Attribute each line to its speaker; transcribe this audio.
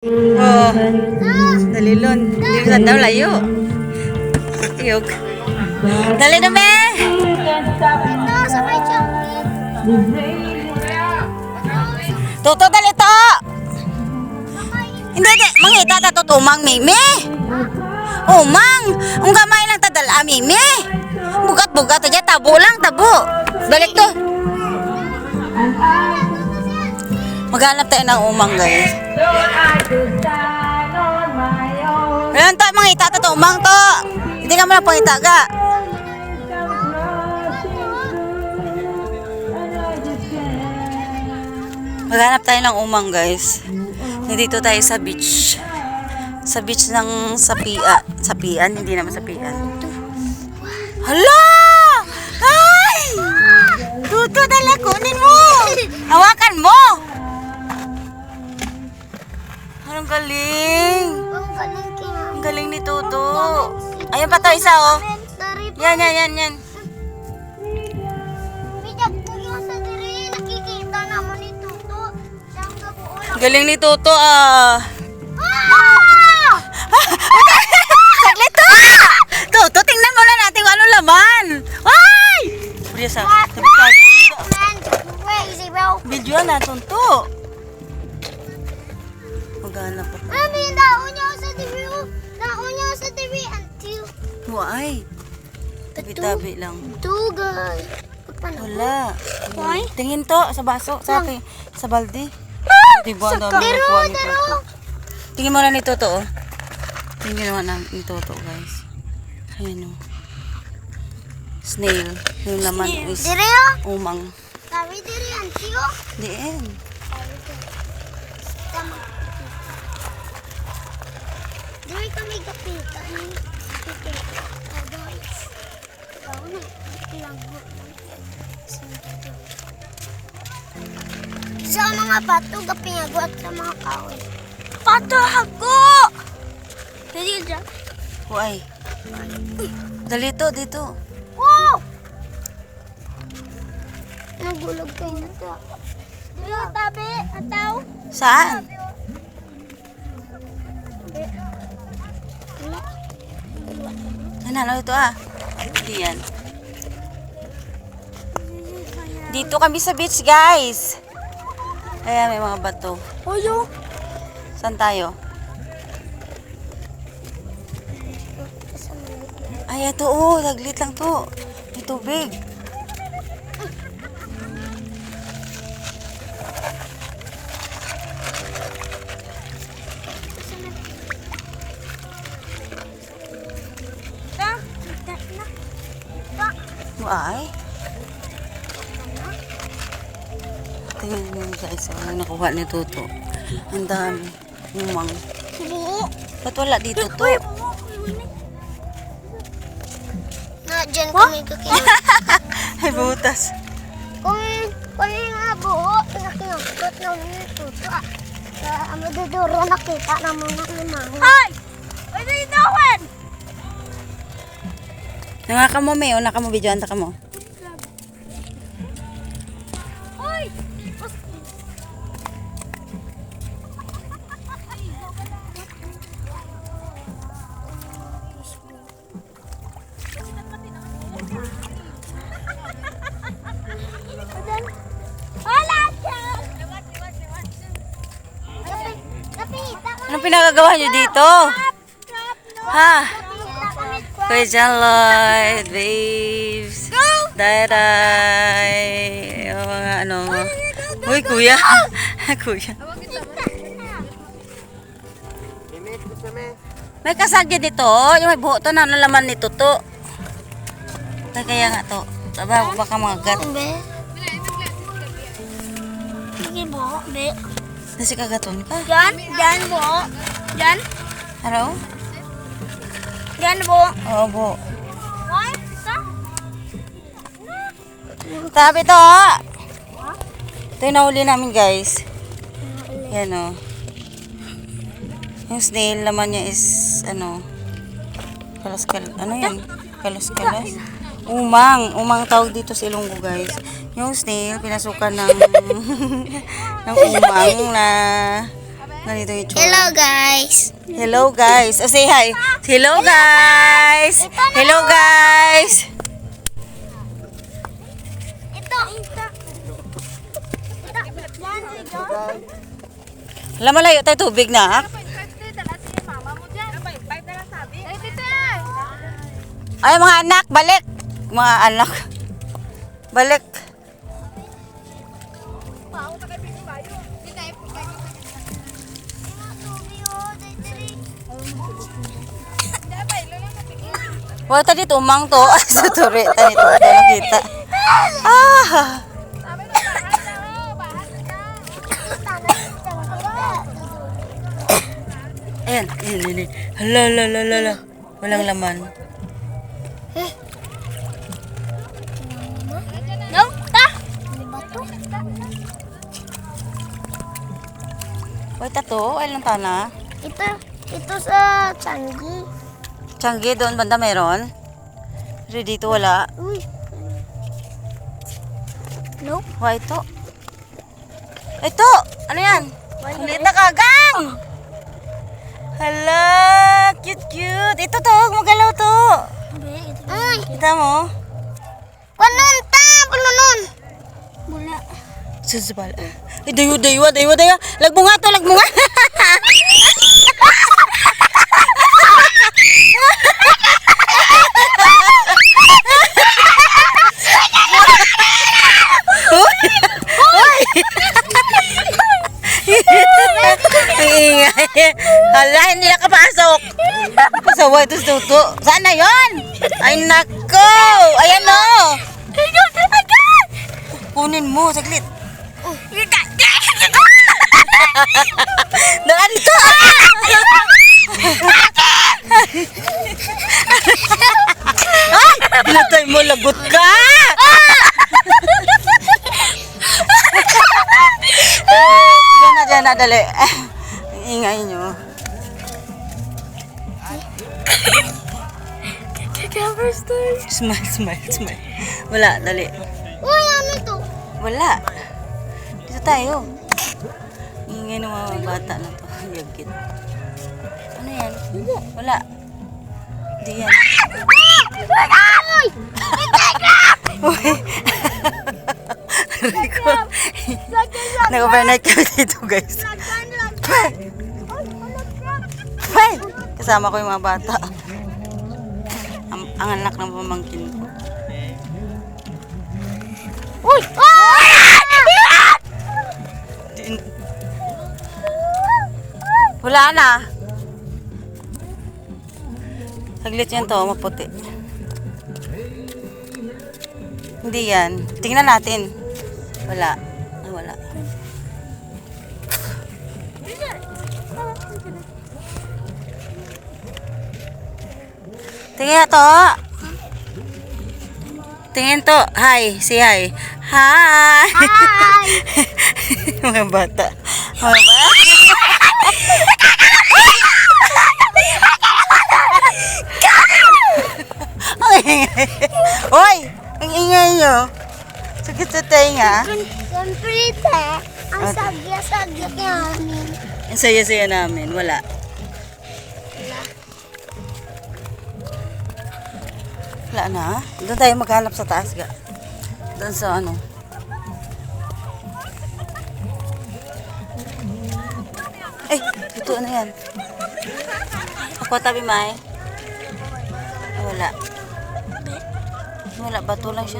Speaker 1: Oh, dalilon. Hindi ka daw layo. Iyog. Dali na, be!
Speaker 2: Ito, sa may chocolate.
Speaker 1: Tuto, dali to! Hindi, di. Mangita ta to tumang, mimi. Umang! Ang gamay lang tadala, mimi. Bugat-bugat aja, tabo lang, tabo. Balik to. Maghanap tayo ng umang, guys. Ayan to, mangita ta to, umang to. Hindi ka mo na pangita ka. Maghanap tayo ng umang, guys. Nandito tayo sa beach. Sa beach ng Sapia. Sapian? Hindi naman Sapian. Hala! Pa to, isa oh. Yan, yan, yan, yan. Galing ni Tuto ah.
Speaker 2: Ah!
Speaker 1: Saglit to! Tuto, tingnan muna natin kung anong laman. Ay! Priya sa...
Speaker 2: Bro.
Speaker 1: Video na, tunto. Maghanap ako.
Speaker 2: Mami, daon niya sa oh. Daon niya sa diri. Until
Speaker 1: Why? Tabi-tabi lang.
Speaker 2: Paano?
Speaker 1: Wala.
Speaker 2: Why?
Speaker 1: Tingin to sa baso, sa akin, sa balde. Di ba
Speaker 2: Dero,
Speaker 1: nakuha ni. Toto? Tingin mo na ni Toto, oh. Tingin naman na ni Toto, guys. Ayan, oh. Snail. Yung laman is
Speaker 2: oh.
Speaker 1: umang.
Speaker 2: Sabi diri until. oh.
Speaker 1: Diin.
Speaker 2: Sabi diri. Diri kami kapitan. Sa mga bato, gapingagot sa mga kahoy. Pato hago! Dali dyan.
Speaker 1: Why? Dito, dito.
Speaker 2: Wow! Nagulog kayo na to. Dili, tabi. Ataw.
Speaker 1: Saan? Ano ito ah? Hindi yan. Dito kami sa beach, guys. Kaya may mga bato.
Speaker 2: Oyo.
Speaker 1: Saan tayo? Ay, ito oh. Laglit lang to. May tubig. Ay. Tingnan mo guys. Walang nakuha ni Tuto. Ang dami. Umang.
Speaker 2: Buo.
Speaker 1: Ba't wala dito to?
Speaker 2: Na, dyan kami kakinag.
Speaker 1: Ay, butas.
Speaker 2: Kung, kung yung nga buo, pinakinagkot na mga tuto ah. Sa amaduduro nakita na mga limang. Ay! What are you doing?
Speaker 1: Nangaka mo, May. O, naka mo, video. Anta ka mo.
Speaker 2: Ko
Speaker 1: Anong pinagagawa nyo dito? Ha? Kuya John Lloyd, babes. Daray. Yung mga ano. Uy, kuya. kuya. May kasagya dito. Yung may buho to na ano laman nito to. Ay, kaya nga to. Taba, baka mga gat.
Speaker 2: Sige po, be.
Speaker 1: Nasi kagaton ka.
Speaker 2: Diyan, diyan po. Diyan,
Speaker 1: Ano?
Speaker 2: Diyan po.
Speaker 1: Oo, buho.
Speaker 2: Ay, sa?
Speaker 1: Tabi to. Ito yung nahuli namin guys. Yan o. Yung snail naman niya is ano. Kalas kal ano yan? Kalas kalas. Umang. Umang tawag dito sa Ilonggo guys. Yung snail pinasukan ng ng umang na Ganito yung itsura.
Speaker 2: Hello guys.
Speaker 1: Hello guys. Oh, say hi. Hello guys. Hello guys.
Speaker 2: Ito. Ito.
Speaker 1: Alam malayo tayo tubig na. Ay mga anak, balik. Mga anak. Balik. Wala tadi tumang to. Sa turi. Tani to. Tayo nakita. Ah. Ayan. Ayan, ayan, ayan. Hala, hala, hala, hala. Walang laman.
Speaker 2: No, ta.
Speaker 1: Wait, tato. Ay lang tana.
Speaker 2: Ito, ito sa Changi.
Speaker 1: Changi, doon banda meron. Pero dito wala.
Speaker 2: Uy. Nope.
Speaker 1: Why ito? Ito! Ano yan? Kulit na kagang! Hala! Cute, cute! Ito to! Gumagalaw to!
Speaker 2: Ay,
Speaker 1: Kita mo?
Speaker 2: panon ta, panon. Bula.
Speaker 1: Susubal. Ay, dayo, dayo, dayo, dayo! Lagmo nga to! Lagmo nga! Ang ingay. Hala, hindi nakapasok. Pasawa ito sa tuto. Saan na yun? Ay, nako! Ayan o! Kunin mo, saglit. Dala dito! Ay! Pinatay mo, lagot ka! Diyan na, diyan na, dali. Smile, smile, smile. Wala, dali.
Speaker 2: Uy, ano to?
Speaker 1: Wala. Dito tayo. Ingay ng mga bata na to. Yagit. Ano yan? Wala. Hindi yan.
Speaker 2: Ay!
Speaker 1: Uy. Rico. Nag-overnight kami dito, guys. Hey! Kasama ko yung mga bata. Ang, ang anak ng pamangkin ko.
Speaker 2: Uy! Ah!
Speaker 1: Wala na. Saglit yan to, maputi. Hindi yan. Tingnan natin. Wala. Tingnan to. Tingin to. Hi. Say hi. Hi.
Speaker 2: Hi!
Speaker 1: Mga bata. Mga bata. Hoy! Ang ingay nyo. Sakit sa tenga.
Speaker 2: Siyempre, te. Ang sagya-sagya namin.
Speaker 1: Ang saya-saya namin. Wala. Wala na. Doon tayo maghanap sa taas ga. Doon sa ano. Eh, ito ano yan? Ako tabi, May. Wala. Wala, bato lang siya.